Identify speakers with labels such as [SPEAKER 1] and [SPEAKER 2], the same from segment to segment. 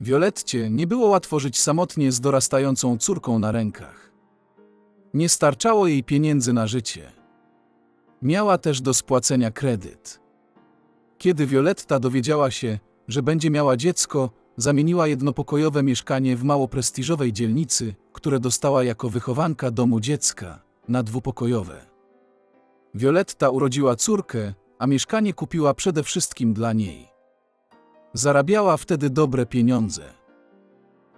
[SPEAKER 1] Violetcie nie było łatwo żyć samotnie z dorastającą córką na rękach. Nie starczało jej pieniędzy na życie. Miała też do spłacenia kredyt. Kiedy Violetta dowiedziała się, że będzie miała dziecko, zamieniła jednopokojowe mieszkanie w mało prestiżowej dzielnicy, które dostała jako wychowanka domu dziecka, na dwupokojowe. Violetta urodziła córkę, a mieszkanie kupiła przede wszystkim dla niej. Zarabiała wtedy dobre pieniądze.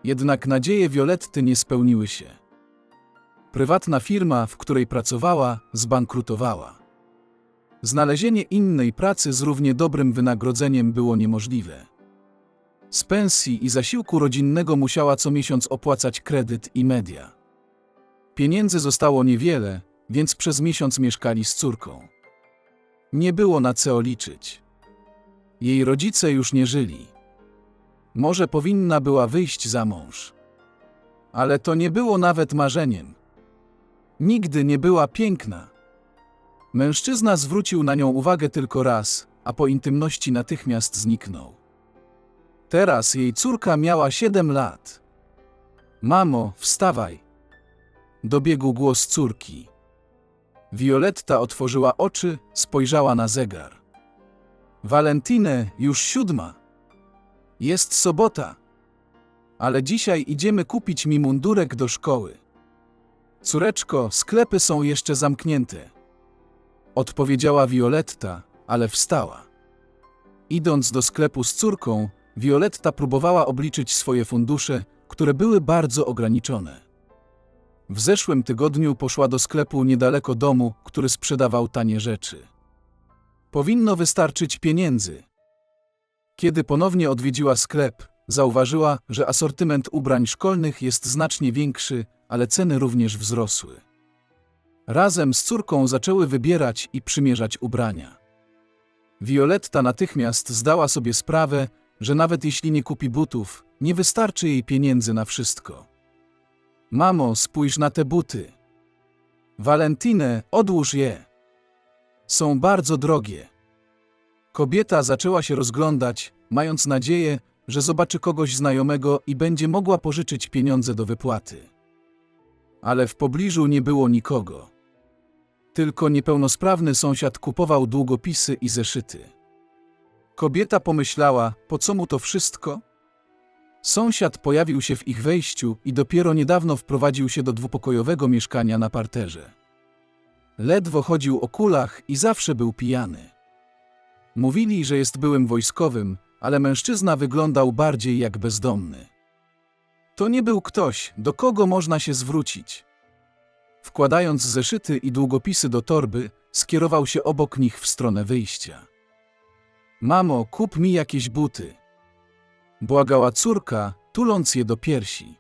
[SPEAKER 1] Jednak nadzieje Violetty nie spełniły się. Prywatna firma, w której pracowała, zbankrutowała. Znalezienie innej pracy z równie dobrym wynagrodzeniem było niemożliwe. Z pensji i zasiłku rodzinnego musiała co miesiąc opłacać kredyt i media. Pieniędzy zostało niewiele, więc przez miesiąc mieszkali z córką. Nie było na co liczyć. Jej rodzice już nie żyli. Może powinna była wyjść za mąż. Ale to nie było nawet marzeniem. Nigdy nie była piękna. Mężczyzna zwrócił na nią uwagę tylko raz, a po intymności natychmiast zniknął. Teraz jej córka miała siedem lat. Mamo, wstawaj. Dobiegł głos córki. Violetta otworzyła oczy, spojrzała na zegar. Walentine, już siódma. Jest sobota. Ale dzisiaj idziemy kupić mi mundurek do szkoły. Córeczko, sklepy są jeszcze zamknięte. Odpowiedziała Violetta, ale wstała. Idąc do sklepu z córką, Violetta próbowała obliczyć swoje fundusze, które były bardzo ograniczone. W zeszłym tygodniu poszła do sklepu niedaleko domu, który sprzedawał tanie rzeczy. Powinno wystarczyć pieniędzy. Kiedy ponownie odwiedziła sklep, zauważyła, że asortyment ubrań szkolnych jest znacznie większy, ale ceny również wzrosły. Razem z córką zaczęły wybierać i przymierzać ubrania. Violetta natychmiast zdała sobie sprawę, że nawet jeśli nie kupi butów, nie wystarczy jej pieniędzy na wszystko. Mamo, spójrz na te buty. Valentine, odłóż je. Są bardzo drogie. Kobieta zaczęła się rozglądać, mając nadzieję, że zobaczy kogoś znajomego i będzie mogła pożyczyć pieniądze do wypłaty. Ale w pobliżu nie było nikogo. Tylko niepełnosprawny sąsiad kupował długopisy i zeszyty. Kobieta pomyślała, po co mu to wszystko? Sąsiad pojawił się w ich wejściu i dopiero niedawno wprowadził się do dwupokojowego mieszkania na parterze. Ledwo chodził o kulach i zawsze był pijany. Mówili, że jest byłym wojskowym, ale mężczyzna wyglądał bardziej jak bezdomny. To nie był ktoś, do kogo można się zwrócić. Wkładając zeszyty i długopisy do torby, skierował się obok nich w stronę wyjścia. Mamo, kup mi jakieś buty. Błagała córka, tuląc je do piersi.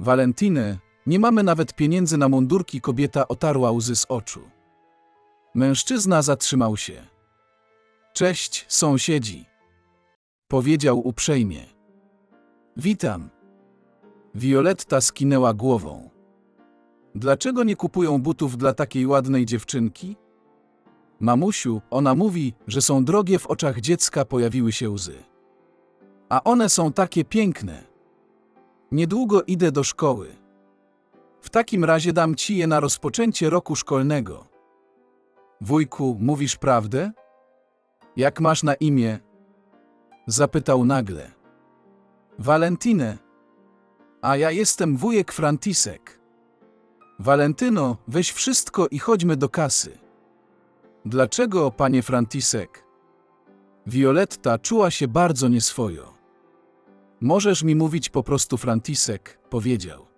[SPEAKER 1] Walentine, nie mamy nawet pieniędzy na mundurki, kobieta otarła łzy z oczu. Mężczyzna zatrzymał się. Cześć, sąsiedzi. Powiedział uprzejmie. Witam. Violetta skinęła głową. Dlaczego nie kupują butów dla takiej ładnej dziewczynki? Mamusiu, ona mówi, że są drogie w oczach dziecka pojawiły się łzy. A one są takie piękne. Niedługo idę do szkoły. W takim razie dam ci je na rozpoczęcie roku szkolnego. Wujku, mówisz prawdę? Jak masz na imię? Zapytał nagle. Valentine. A ja jestem wujek Frantisek. Walentyno, weź wszystko i chodźmy do kasy. Dlaczego, panie Frantisek? Violetta czuła się bardzo nieswojo. Możesz mi mówić po prostu Frantisek, powiedział.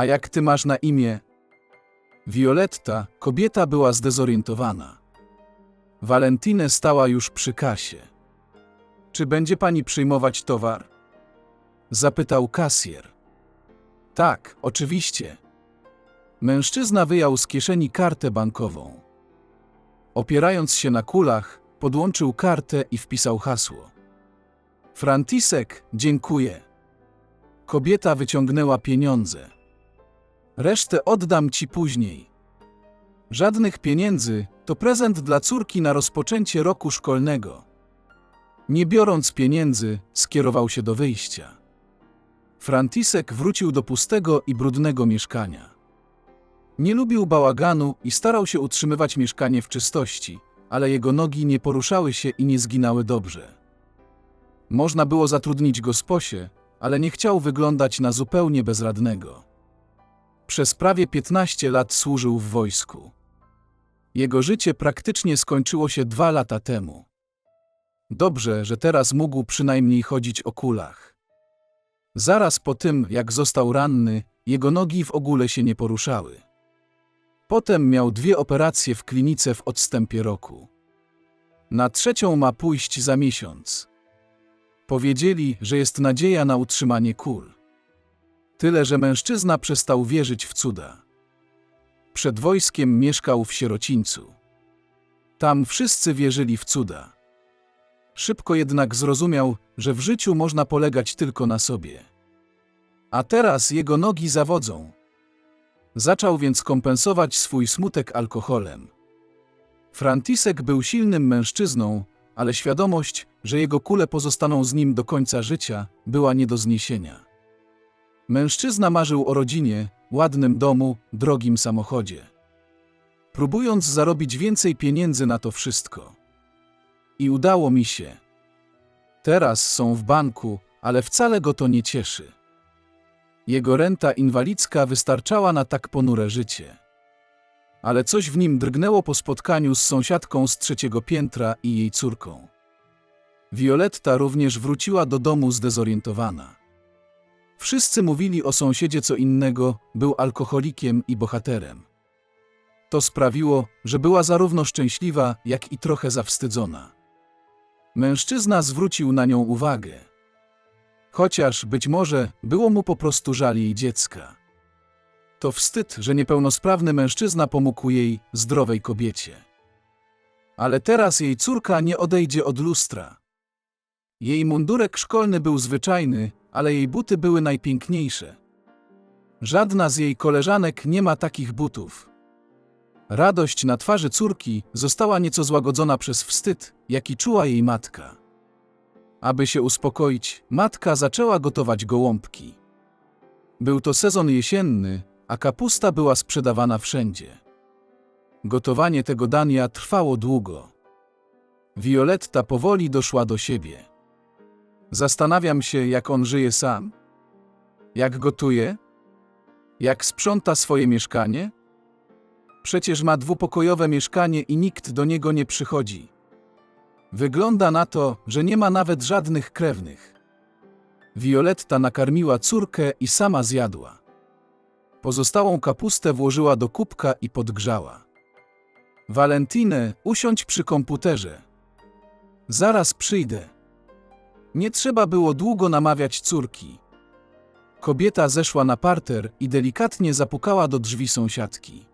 [SPEAKER 1] A jak ty masz na imię? Violetta, kobieta była zdezorientowana. Valentine stała już przy kasie. Czy będzie pani przyjmować towar? Zapytał kasjer. Tak, oczywiście. Mężczyzna wyjął z kieszeni kartę bankową. Opierając się na kulach, podłączył kartę i wpisał hasło. Frantisek, dziękuję. Kobieta wyciągnęła pieniądze. Resztę oddam ci później. Żadnych pieniędzy, to prezent dla córki na rozpoczęcie roku szkolnego. Nie biorąc pieniędzy, skierował się do wyjścia. Frantisek wrócił do pustego i brudnego mieszkania. Nie lubił bałaganu i starał się utrzymywać mieszkanie w czystości, ale jego nogi nie poruszały się i nie zginały dobrze. Można było zatrudnić go sposie, ale nie chciał wyglądać na zupełnie bezradnego. Przez prawie 15 lat służył w wojsku. Jego życie praktycznie skończyło się dwa lata temu. Dobrze, że teraz mógł przynajmniej chodzić o kulach. Zaraz po tym, jak został ranny, jego nogi w ogóle się nie poruszały. Potem miał dwie operacje w klinice w odstępie roku. Na trzecią ma pójść za miesiąc. Powiedzieli, że jest nadzieja na utrzymanie kul. Tyle, że mężczyzna przestał wierzyć w cuda. Przed wojskiem mieszkał w sierocińcu. Tam wszyscy wierzyli w cuda. Szybko jednak zrozumiał, że w życiu można polegać tylko na sobie. A teraz jego nogi zawodzą. Zaczął więc kompensować swój smutek alkoholem. Frantisek był silnym mężczyzną, ale świadomość, że jego kule pozostaną z nim do końca życia, była nie do zniesienia. Mężczyzna marzył o rodzinie, ładnym domu, drogim samochodzie. Próbując zarobić więcej pieniędzy na to wszystko. I udało mi się. Teraz są w banku, ale wcale go to nie cieszy. Jego renta inwalidzka wystarczała na tak ponure życie. Ale coś w nim drgnęło po spotkaniu z sąsiadką z trzeciego piętra i jej córką. Violetta również wróciła do domu zdezorientowana. Wszyscy mówili o sąsiedzie co innego, był alkoholikiem i bohaterem. To sprawiło, że była zarówno szczęśliwa, jak i trochę zawstydzona. Mężczyzna zwrócił na nią uwagę. Chociaż być może było mu po prostu żal jej dziecka. To wstyd, że niepełnosprawny mężczyzna pomógł jej, zdrowej kobiecie. Ale teraz jej córka nie odejdzie od lustra. Jej mundurek szkolny był zwyczajny, ale jej buty były najpiękniejsze. Żadna z jej koleżanek nie ma takich butów. Radość na twarzy córki została nieco złagodzona przez wstyd, jaki czuła jej matka. Aby się uspokoić, matka zaczęła gotować gołąbki. Był to sezon jesienny, a kapusta była sprzedawana wszędzie. Gotowanie tego dania trwało długo. Violetta powoli doszła do siebie. Zastanawiam się, jak on żyje sam. Jak gotuje? Jak sprząta swoje mieszkanie? Przecież ma dwupokojowe mieszkanie i nikt do niego nie przychodzi. Wygląda na to, że nie ma nawet żadnych krewnych. Violetta nakarmiła córkę i sama zjadła. Pozostałą kapustę włożyła do kubka i podgrzała. Valentine, usiądź przy komputerze. Zaraz przyjdę. Nie trzeba było długo namawiać córki. Kobieta zeszła na parter i delikatnie zapukała do drzwi sąsiadki.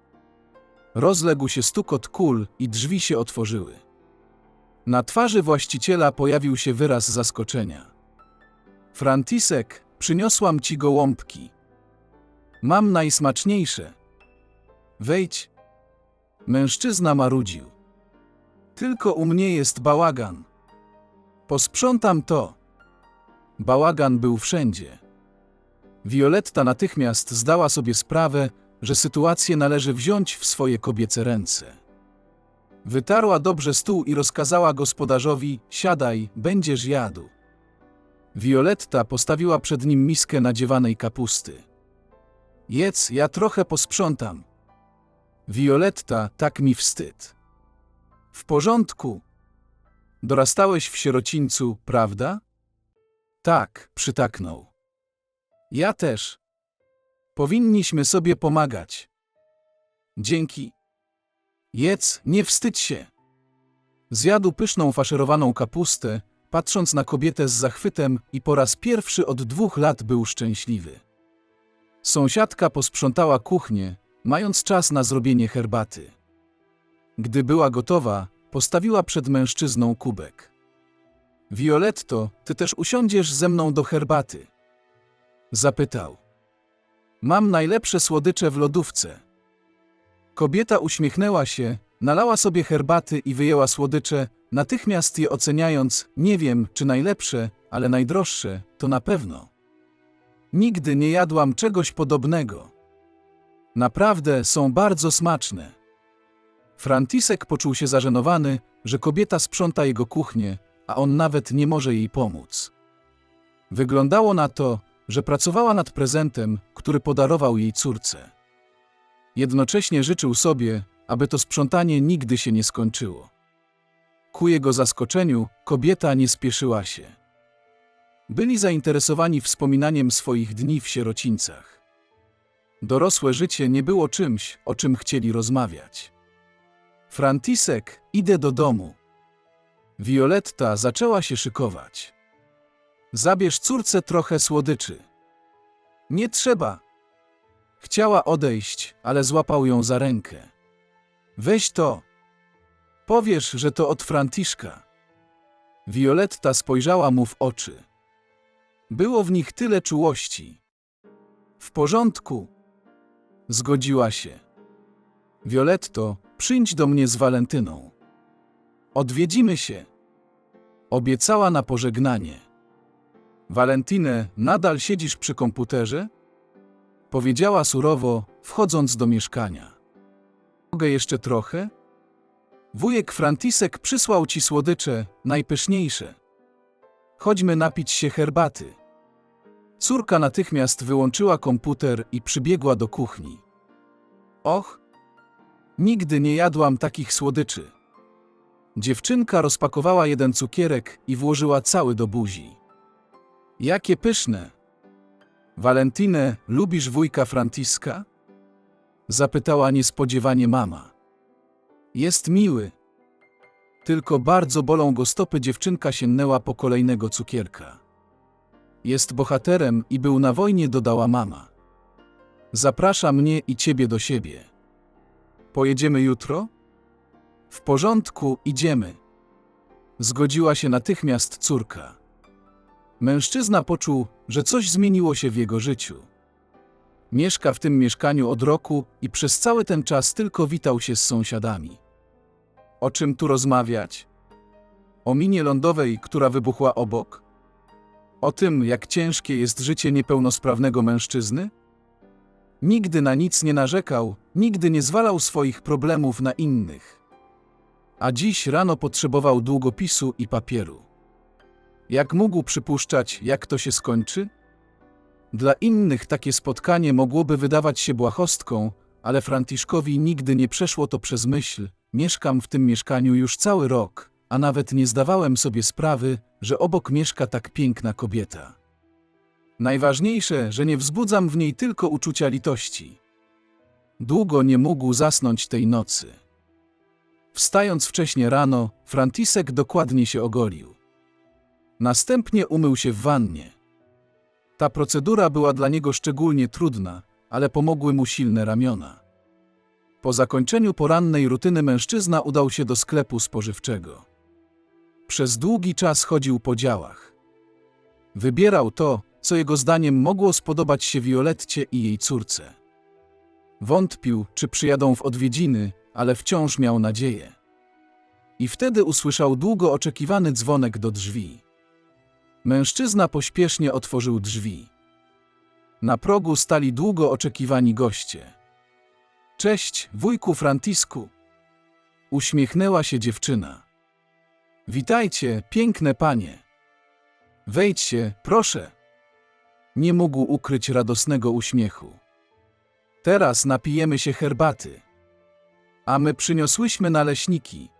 [SPEAKER 1] Rozległ się stukot kul i drzwi się otworzyły. Na twarzy właściciela pojawił się wyraz zaskoczenia. Frantisek, przyniosłam ci gołąbki. Mam najsmaczniejsze. Wejdź. Mężczyzna marudził. Tylko u mnie jest bałagan. Posprzątam to. Bałagan był wszędzie. Violetta natychmiast zdała sobie sprawę, że sytuację należy wziąć w swoje kobiece ręce. Wytarła dobrze stół i rozkazała gospodarzowi: Siadaj, będziesz jadł. Violetta postawiła przed nim miskę nadziewanej kapusty. Jedz, ja trochę posprzątam. Violetta, tak mi wstyd. W porządku. Dorastałeś w sierocińcu, prawda? Tak, przytaknął. Ja też. Powinniśmy sobie pomagać. Dzięki. Jedz, nie wstydź się. Zjadł pyszną faszerowaną kapustę, patrząc na kobietę z zachwytem i po raz pierwszy od dwóch lat był szczęśliwy. Sąsiadka posprzątała kuchnię, mając czas na zrobienie herbaty. Gdy była gotowa, postawiła przed mężczyzną kubek. Violetto, ty też usiądziesz ze mną do herbaty? Zapytał. Mam najlepsze słodycze w lodówce. Kobieta uśmiechnęła się, Nalała sobie herbaty i wyjęła słodycze, natychmiast je oceniając, nie wiem, czy najlepsze, ale najdroższe, to na pewno. Nigdy nie jadłam czegoś podobnego. Naprawdę są bardzo smaczne. Frantisek poczuł się zażenowany, że kobieta sprząta jego kuchnię, a on nawet nie może jej pomóc. Wyglądało na to, że pracowała nad prezentem, który podarował jej córce. Jednocześnie życzył sobie, aby to sprzątanie nigdy się nie skończyło. Ku jego zaskoczeniu, kobieta nie spieszyła się. Byli zainteresowani wspominaniem swoich dni w sierocińcach. Dorosłe życie nie było czymś, o czym chcieli rozmawiać. Frantisek, idę do domu. Violetta zaczęła się szykować. Zabierz córce trochę słodyczy. Nie trzeba. Chciała odejść, ale złapał ją za rękę. Weź to. Powiesz, że to od Franciszka. Violetta spojrzała mu w oczy. Było w nich tyle czułości. W porządku. Zgodziła się. Violetto, przyjdź do mnie z Walentyną. Odwiedzimy się. Obiecała na pożegnanie. Walentynę, nadal siedzisz przy komputerze? Powiedziała surowo, wchodząc do mieszkania. Mogę jeszcze trochę? Wujek Frantisek przysłał ci słodycze, najpyszniejsze. Chodźmy napić się herbaty. Córka natychmiast wyłączyła komputer i przybiegła do kuchni. Och, nigdy nie jadłam takich słodyczy. Dziewczynka rozpakowała jeden cukierek i włożyła cały do buzi. Jakie pyszne! Walentynę, lubisz wujka Franciska? Zapytała niespodziewanie mama. Jest miły. Tylko bardzo bolą go stopy dziewczynka sięgnęła po kolejnego cukierka. Jest bohaterem i był na wojnie, dodała mama. Zaprasza mnie i ciebie do siebie. Pojedziemy jutro? W porządku, idziemy. Zgodziła się natychmiast córka. Mężczyzna poczuł, że coś zmieniło się w jego życiu. Mieszka w tym mieszkaniu od roku i przez cały ten czas tylko witał się z sąsiadami. O czym tu rozmawiać? O minie lądowej, która wybuchła obok? O tym, jak ciężkie jest życie niepełnosprawnego mężczyzny? Nigdy na nic nie narzekał, nigdy nie zwalał swoich problemów na innych. A dziś rano potrzebował długopisu i papieru. Jak mógł przypuszczać, jak to się skończy? Dla innych takie spotkanie mogłoby wydawać się błahostką, ale Franciszkowi nigdy nie przeszło to przez myśl. Mieszkam w tym mieszkaniu już cały rok, a nawet nie zdawałem sobie sprawy, że obok mieszka tak piękna kobieta. Najważniejsze, że nie wzbudzam w niej tylko uczucia litości. Długo nie mógł zasnąć tej nocy. Wstając wcześnie rano, Frantisek dokładnie się ogolił. Następnie umył się w wannie. Ta procedura była dla niego szczególnie trudna, ale pomogły mu silne ramiona. Po zakończeniu porannej rutyny mężczyzna udał się do sklepu spożywczego. Przez długi czas chodził po działach. Wybierał to, co jego zdaniem mogło spodobać się Violetcie i jej córce. Wątpił, czy przyjadą w odwiedziny, ale wciąż miał nadzieję. I wtedy usłyszał długo oczekiwany dzwonek do drzwi. Mężczyzna pośpiesznie otworzył drzwi. Na progu stali długo oczekiwani goście. Cześć, wujku Francisku. Uśmiechnęła się dziewczyna. Witajcie, piękne panie. Wejdźcie, proszę. Nie mógł ukryć radosnego uśmiechu. Teraz napijemy się herbaty. A my przyniosłyśmy naleśniki.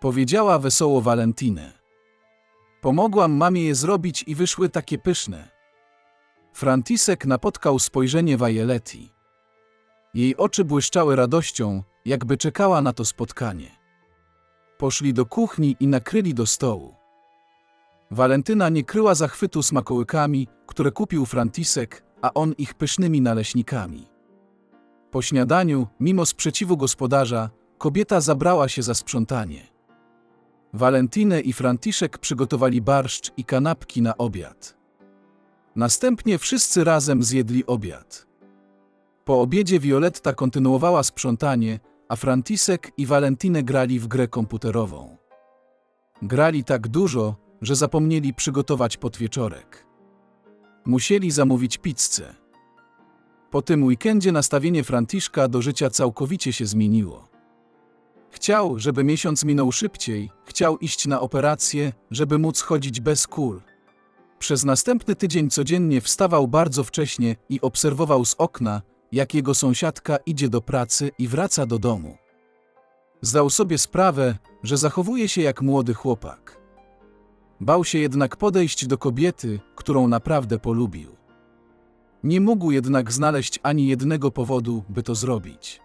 [SPEAKER 1] Powiedziała wesoło Walentynę. Pomogłam mamie je zrobić i wyszły takie pyszne. Frantisek napotkał spojrzenie Violetti. Jej oczy błyszczały radością, jakby czekała na to spotkanie. Poszli do kuchni i nakryli do stołu. Walentyna nie kryła zachwytu smakołykami, które kupił Frantisek, a on ich pysznymi naleśnikami. Po śniadaniu, mimo sprzeciwu gospodarza, kobieta zabrała się za sprzątanie. Walentynę i Franciszek przygotowali barszcz i kanapki na obiad. Następnie wszyscy razem zjedli obiad. Po obiedzie Violetta kontynuowała sprzątanie, a Frantisek i Valentine grali w grę komputerową. Grali tak dużo, że zapomnieli przygotować podwieczorek. Musieli zamówić pizzę. Po tym weekendzie nastawienie Franciszka do życia całkowicie się zmieniło. Chciał, żeby miesiąc minął szybciej, chciał iść na operację, żeby móc chodzić bez kul. Przez następny tydzień codziennie wstawał bardzo wcześnie i obserwował z okna, jak jego sąsiadka idzie do pracy i wraca do domu. Zdał sobie sprawę, że zachowuje się jak młody chłopak. Bał się jednak podejść do kobiety, którą naprawdę polubił. Nie mógł jednak znaleźć ani jednego powodu, by to zrobić.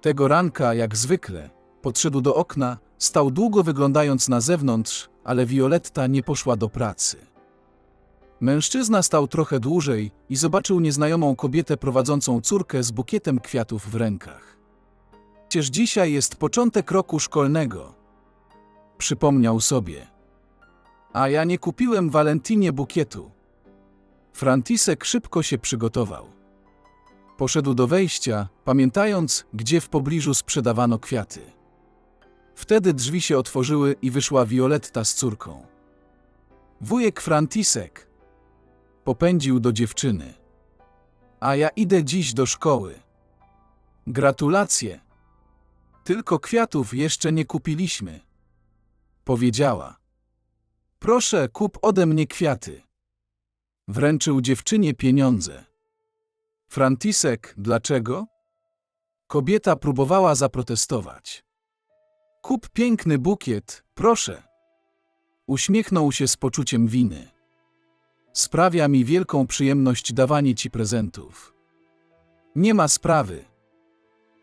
[SPEAKER 1] Tego ranka, jak zwykle, podszedł do okna, stał długo wyglądając na zewnątrz, ale Violetta nie poszła do pracy. Mężczyzna stał trochę dłużej i zobaczył nieznajomą kobietę prowadzącą córkę z bukietem kwiatów w rękach. Przecież dzisiaj jest początek roku szkolnego. Przypomniał sobie. A ja nie kupiłem Walentinie bukietu. Frantisek szybko się przygotował. Poszedł do wejścia, pamiętając, gdzie w pobliżu sprzedawano kwiaty. Wtedy drzwi się otworzyły i wyszła Violetta z córką. Wujek Frantisek popędził do dziewczyny. A ja idę dziś do szkoły. Gratulacje. Tylko kwiatów jeszcze nie kupiliśmy. Powiedziała. Proszę, kup ode mnie kwiaty. Wręczył dziewczynie pieniądze. Frantisek, dlaczego? Kobieta próbowała zaprotestować. Kup piękny bukiet, proszę. Uśmiechnął się z poczuciem winy. Sprawia mi wielką przyjemność dawanie ci prezentów. Nie ma sprawy.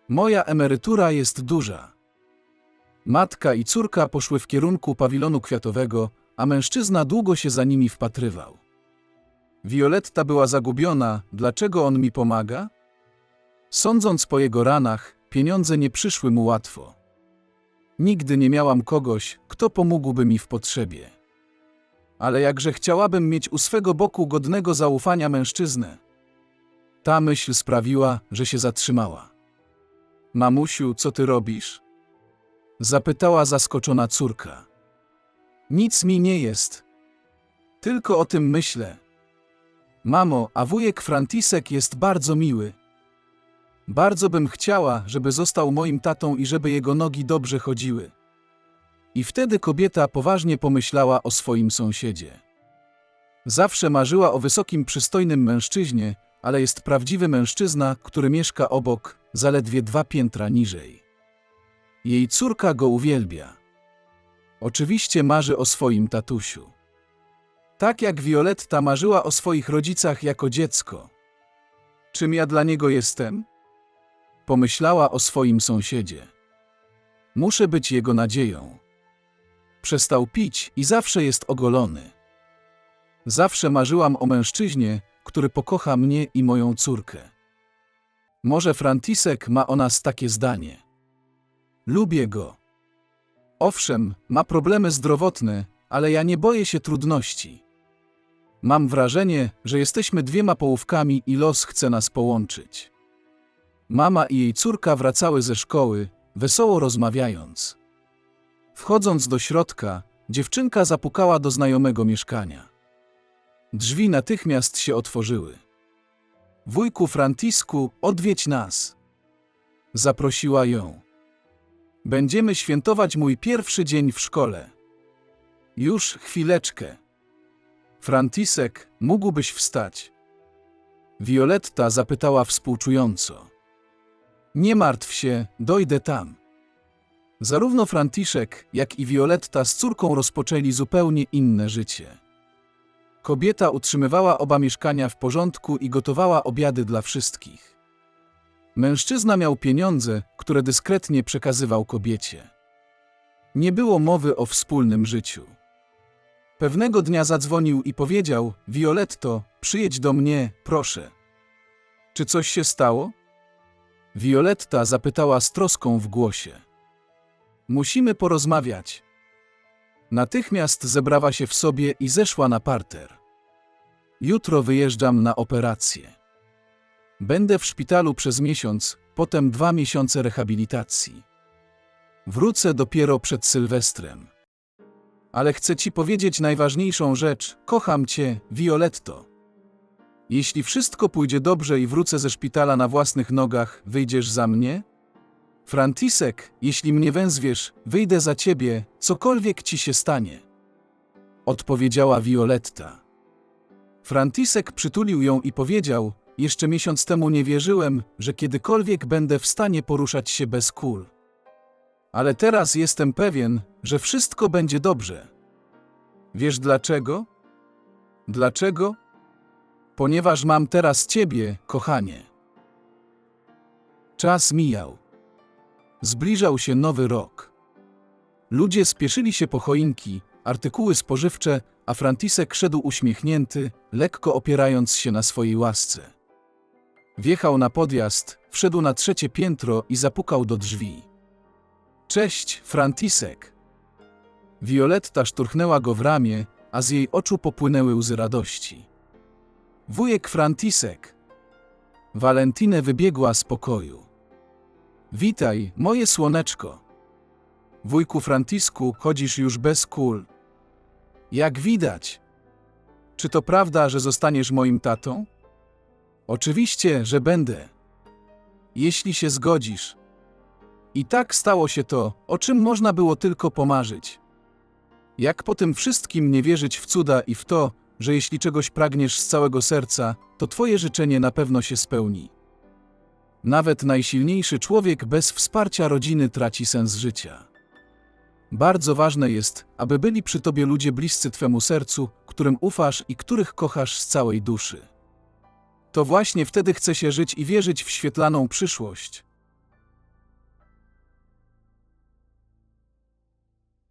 [SPEAKER 1] Moja emerytura jest duża. Matka i córka poszły w kierunku pawilonu kwiatowego, a mężczyzna długo się za nimi wpatrywał. Violetta była zagubiona, dlaczego on mi pomaga? Sądząc po jego ranach, pieniądze nie przyszły mu łatwo. Nigdy nie miałam kogoś, kto pomógłby mi w potrzebie. Ale jakże chciałabym mieć u swego boku godnego zaufania mężczyznę. Ta myśl sprawiła, że się zatrzymała. Mamusiu, co ty robisz? Zapytała zaskoczona córka. Nic mi nie jest. Tylko o tym myślę. Mamo, a wujek Frantisek jest bardzo miły. Bardzo bym chciała, żeby został moim tatą i żeby jego nogi dobrze chodziły. I wtedy kobieta poważnie pomyślała o swoim sąsiedzie. Zawsze marzyła o wysokim, przystojnym mężczyźnie, ale jest prawdziwy mężczyzna, który mieszka obok, zaledwie dwa piętra niżej. Jej córka go uwielbia. Oczywiście marzy o swoim tatusiu. Tak jak Violetta marzyła o swoich rodzicach jako dziecko. Czym ja dla niego jestem? Pomyślała o swoim sąsiedzie. Muszę być jego nadzieją. Przestał pić i zawsze jest ogolony. Zawsze marzyłam o mężczyźnie, który pokocha mnie i moją córkę. Może Frantisek ma o nas takie zdanie. Lubię go. Owszem, ma problemy zdrowotne, ale ja nie boję się trudności. Mam wrażenie, że jesteśmy dwiema połówkami i los chce nas połączyć. Mama i jej córka wracały ze szkoły, wesoło rozmawiając. Wchodząc do środka, dziewczynka zapukała do znajomego mieszkania. Drzwi natychmiast się otworzyły. Wujku Francisku, odwiedź nas. Zaprosiła ją. Będziemy świętować mój pierwszy dzień w szkole. Już chwileczkę. Frantisek, mógłbyś wstać? Violetta zapytała współczująco. Nie martw się, dojdę tam. Zarówno Franciszek, jak i Violetta z córką rozpoczęli zupełnie inne życie. Kobieta utrzymywała oba mieszkania w porządku i gotowała obiady dla wszystkich. Mężczyzna miał pieniądze, które dyskretnie przekazywał kobiecie. Nie było mowy o wspólnym życiu. Pewnego dnia zadzwonił i powiedział: Violetto, przyjedź do mnie, proszę. Czy coś się stało? Violetta zapytała z troską w głosie. Musimy porozmawiać. Natychmiast zebrała się w sobie i zeszła na parter. Jutro wyjeżdżam na operację. Będę w szpitalu przez miesiąc, potem dwa miesiące rehabilitacji. Wrócę dopiero przed Sylwestrem. Ale chcę ci powiedzieć najważniejszą rzecz. Kocham cię, Violetto. Jeśli wszystko pójdzie dobrze i wrócę ze szpitala na własnych nogach, wyjdziesz za mnie? Frantisek, jeśli mnie węzwiesz, wyjdę za ciebie, cokolwiek ci się stanie. Odpowiedziała Violetta. Frantisek przytulił ją i powiedział: Jeszcze miesiąc temu nie wierzyłem, że kiedykolwiek będę w stanie poruszać się bez kul. Ale teraz jestem pewien, że wszystko będzie dobrze. Wiesz dlaczego? Dlaczego? Ponieważ mam teraz ciebie, kochanie. Czas mijał. Zbliżał się nowy rok. Ludzie spieszyli się po choinki, artykuły spożywcze, a Frantisek szedł uśmiechnięty, lekko opierając się na swojej łasce. Wjechał na podjazd, wszedł na trzecie piętro i zapukał do drzwi. Cześć, Frantisek. Violetta szturchnęła go w ramię, a z jej oczu popłynęły łzy radości. Wujek Frantisek. Valentine wybiegła z pokoju. Witaj, moje słoneczko. Wujku Francisku, chodzisz już bez kul. Jak widać. Czy to prawda, że zostaniesz moim tatą? Oczywiście, że będę. Jeśli się zgodzisz. I tak stało się to, o czym można było tylko pomarzyć. Jak po tym wszystkim nie wierzyć w cuda i w to, że jeśli czegoś pragniesz z całego serca, to twoje życzenie na pewno się spełni. Nawet najsilniejszy człowiek bez wsparcia rodziny traci sens życia. Bardzo ważne jest, aby byli przy tobie ludzie bliscy twemu sercu, którym ufasz i których kochasz z całej duszy. To właśnie wtedy chce się żyć i wierzyć w świetlaną przyszłość.